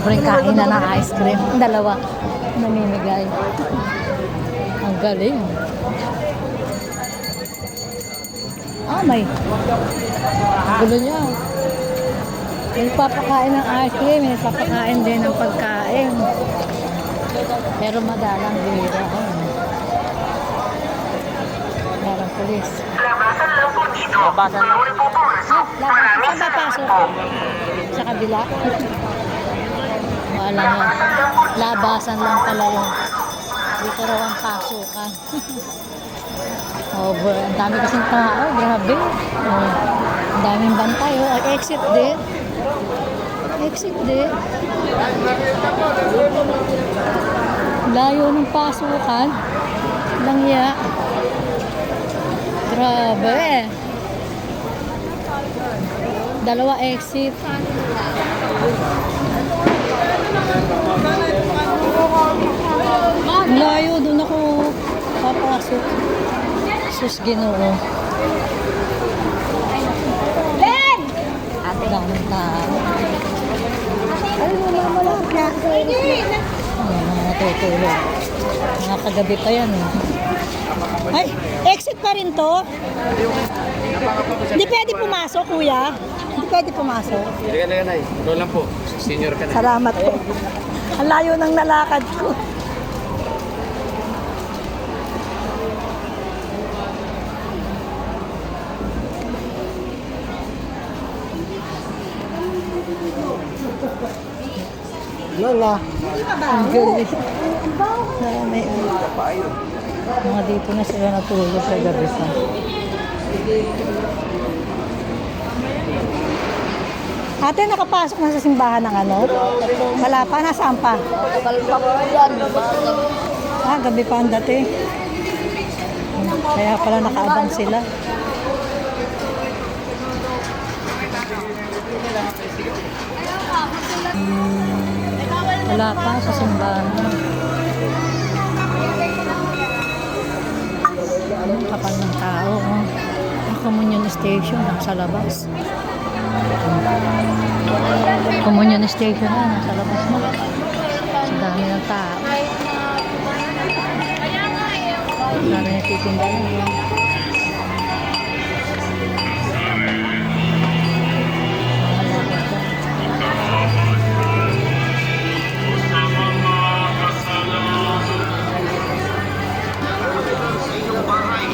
libreng kain na ng ice cream. Dalawa. Namimigay. Ang galing. Ah, may. Ang gulo niya. May papakain ng ice cream, may papakain din ng pagkain. Pero madalang bihira. Madalang pulis. Labasan lang. Ah, laban. Saan papasok? Sa kabila? Wala nga. Labasan lang pala yun. Dito raw ang pasukan. oh, bro, ang dami kasing tao. Grabe. Oh, ang daming bantay. Oh, Ay, exit din. Exit din. Layo ng pasukan. Langya. Grabe. Dalawa exit. Ang Layo, doon ako papasok. Sus, ginoo. Ben! Ate daming tao. Ay, wala wala. Ano, mga natutulog. Mga kagabi pa yan. Eh. Ay, exit pa rin to? Hindi pwede pumasok, kuya. Hindi pwede pumasok. Hindi ka na yan ay. Ikaw lang po. Senior ka na. Salamat po. Ang layo ng nalakad ko. Lala. Ang galing. Marami. Mga dito na sila natulog sa gabi pa. Ate, nakapasok na sa simbahan ng ano? Wala pa, nasaan pa? Ah, gabi pa ang dati. Kaya pala nakaabang sila. Wala pa sa simbahan. Ang kapal ng tao. Oh. Ang communion station nasa labas. Communion station na nasa labas na. Sa dami ng tao. Dami nagtitinda na. bahay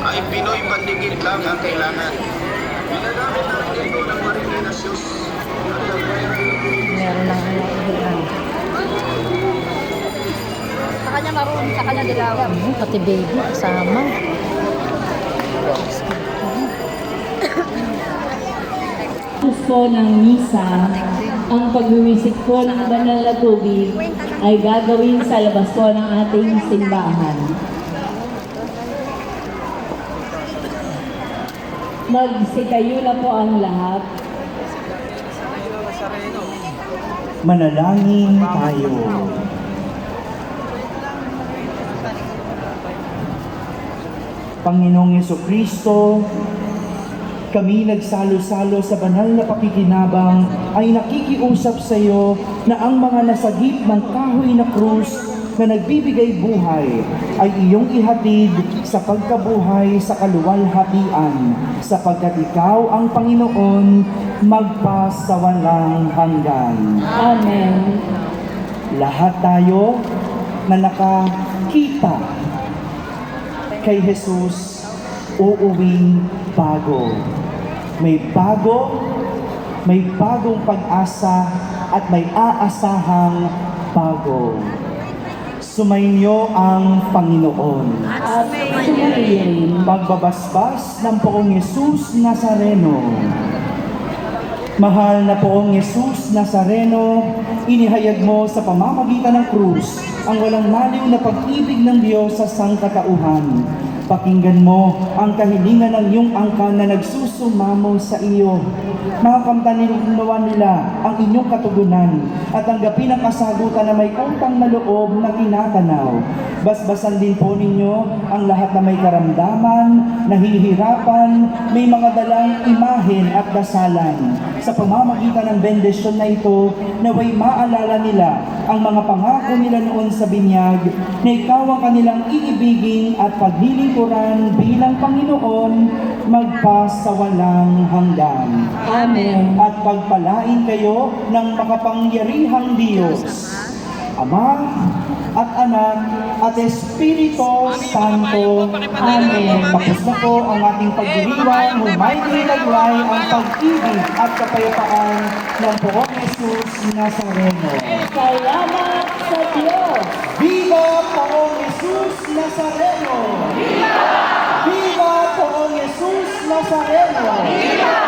ay Pinoy pandigit lang ang kailangan. Meron lang ang ilan. Sa kanya maroon, sa kanya dilaw. Hmm, pati baby kasama. Tapos po ng misa, ang pagwiwisik po ng banal na tubig ay gagawin sa labas po ng ating simbahan. Magsikayo na po ang lahat. Manalangin tayo. Panginoong Yeso Kristo, kami nagsalo-salo sa banal na pakikinabang ay nakikiusap sa iyo na ang mga nasagip ng kahoy na krus na nagbibigay buhay ay iyong ihatid sa pagkabuhay sa kaluwalhatian sapagkat ikaw ang Panginoon magpasawalang hanggan. Amen. Lahat tayo na nakakita kay Jesus uuwing bago. May bago, may bagong pag-asa at may aasahang bago. Sumainyo ang Panginoon. At sumayin. Pagbabasbas ng poong Yesus Nazareno. Mahal na poong Yesus Nazareno, inihayag mo sa pamamagitan ng krus ang walang maliw na pag-ibig ng Diyos sa sangkatauhan. Pakinggan mo ang kahilingan ng iyong angkan na nagsusumamo sa iyo. Makakamtanilunawan nila ang inyong katugunan at tanggapin ang kasagutan na may utang na loob na kinatanaw. Basbasan din po ninyo ang lahat na may karamdaman, nahihirapan, may mga dalang imahen at dasalan. sa pamamagitan ng bendisyon na ito, naway maalala nila ang mga pangako nila noon sa binyag na ikaw ang kanilang iibigin at paglilingkuran bilang Panginoon magpas sa walang hanggan. Amen. At pagpalain kayo ng makapangyarihang Diyos, Ama at Anak at Espiritu Santo. Amen. Tapos na po ang ating pagdiriwang, humay nilagay ang pag-ibig at kapayapaan ng Poong Jesus Nazareno. Salamat sa Diyos. Viva Nazareno! Viva! Viva Poong Jesus Nazareno! Viva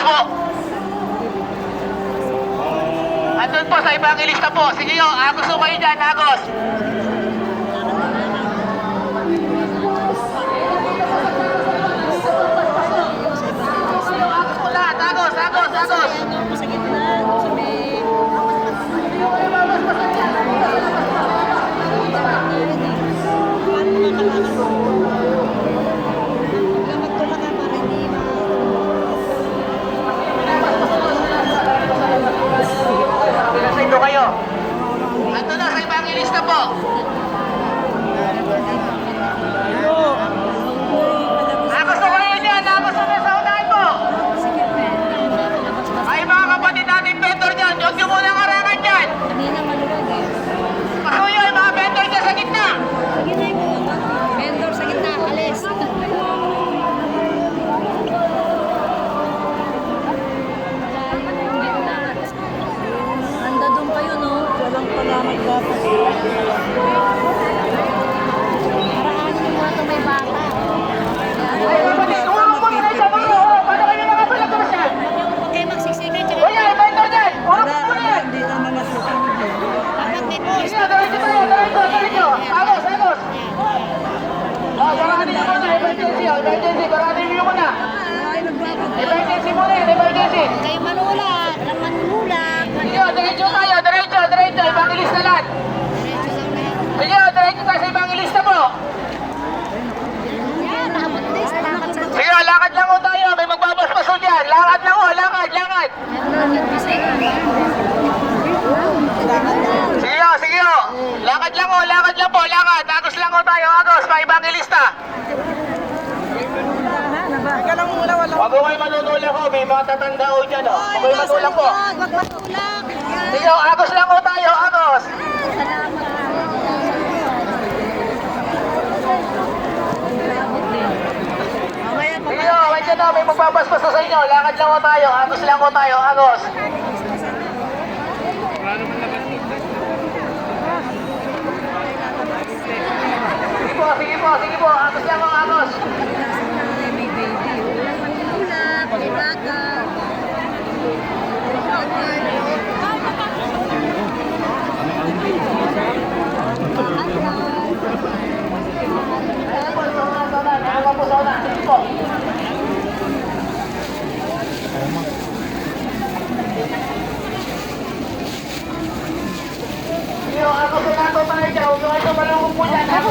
magpapaspas po. Andun po sa evangelista po. Sige yo, Agos sumayo dyan, Agos. May mga tatanda ho dyan, oh. Huwag kayo matulak po. Wag matulak. Sige, oh, agos lang ho tayo, agos. Sige, oh, wait oh, may magbabasbas sa inyo. Lakad lang ho tayo, agos lang ho tayo, agos. Sige po, sige po, sige po, agos lang ho, agos. Tulak, may bata. Ano po, sa una, ano po sa una, sige po. Oh, agos lang ho tayo dyan. Huwag kayo malungkot po dyan. Lang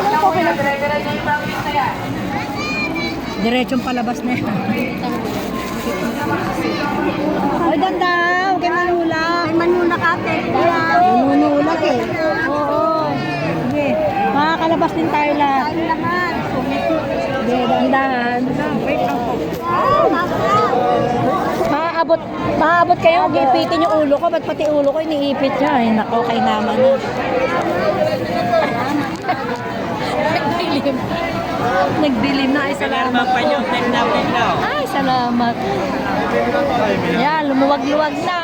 dire-diretso yung mga yan. Diretsong palabas na yan. Ay, ganda. Huwag kayo manulak. May manulak ate. Manunulak eh. Oo. Sige. Makakalabas din tayo lahat. Tayo lahat. Sige, po. Maaabot, maaabot kayo, huwag iipitin yung ulo ko. Ba't pati ulo ko iniipit niya? Ay, nako, kay naman na. Nagdilim. Nagdilim na. Ay, salamat po. Ay, salamat. Yan, lumuwag-luwag na.